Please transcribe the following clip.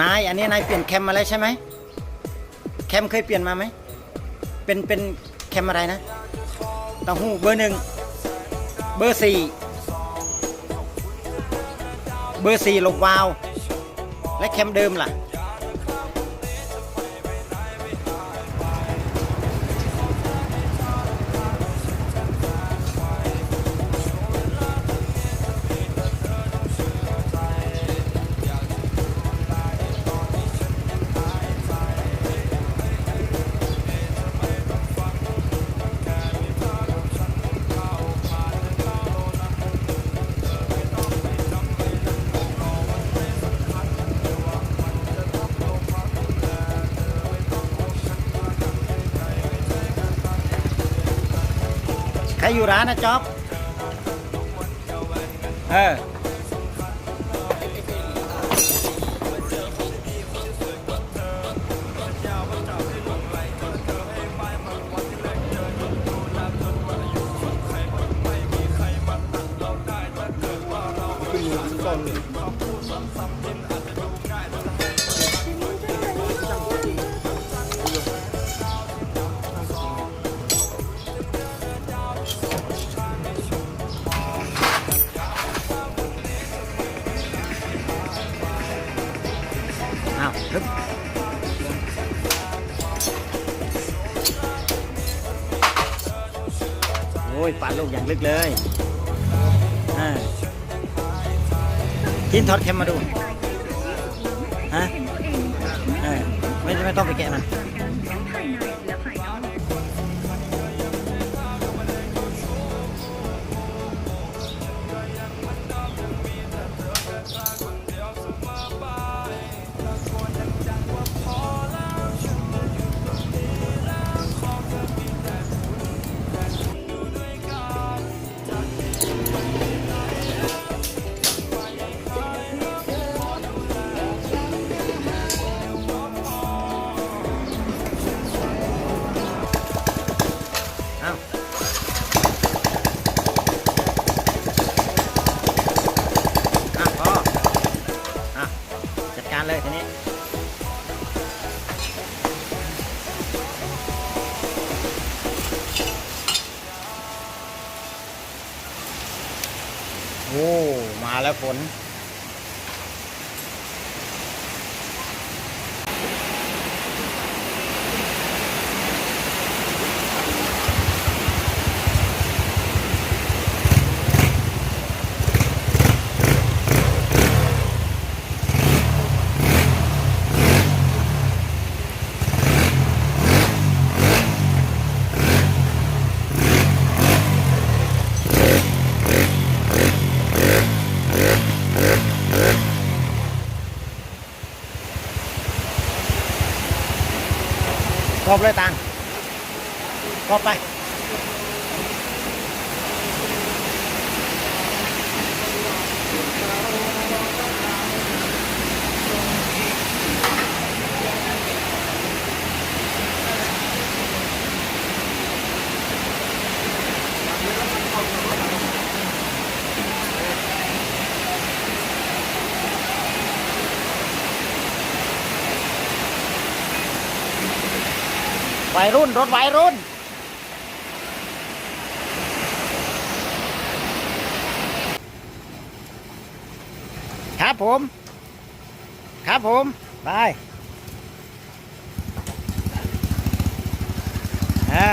นายอันนี้นายเปลี่ยนแคมมาแล้วใช่ไหมแคมเคยเปลี่ยนมาไหมเป็นเป็นแคมอะไรนะเต้าหู้เบอร์หนึ่งเบอร์สี่เบอร์สี่ลบวาว และแคมเดิมล่ะ ใครอยู่ร้าน ยปาดลูกอย่างลึกเลยกินทอดเค็มมาดูฮะไม่ไม่ต้องไปแกะมัน โอ้ มาแล้วฝน กรอบเลยตังกรอบไป วัยรุ่น รถวัยรุ่น ครับผม ครับผม ไปอ่า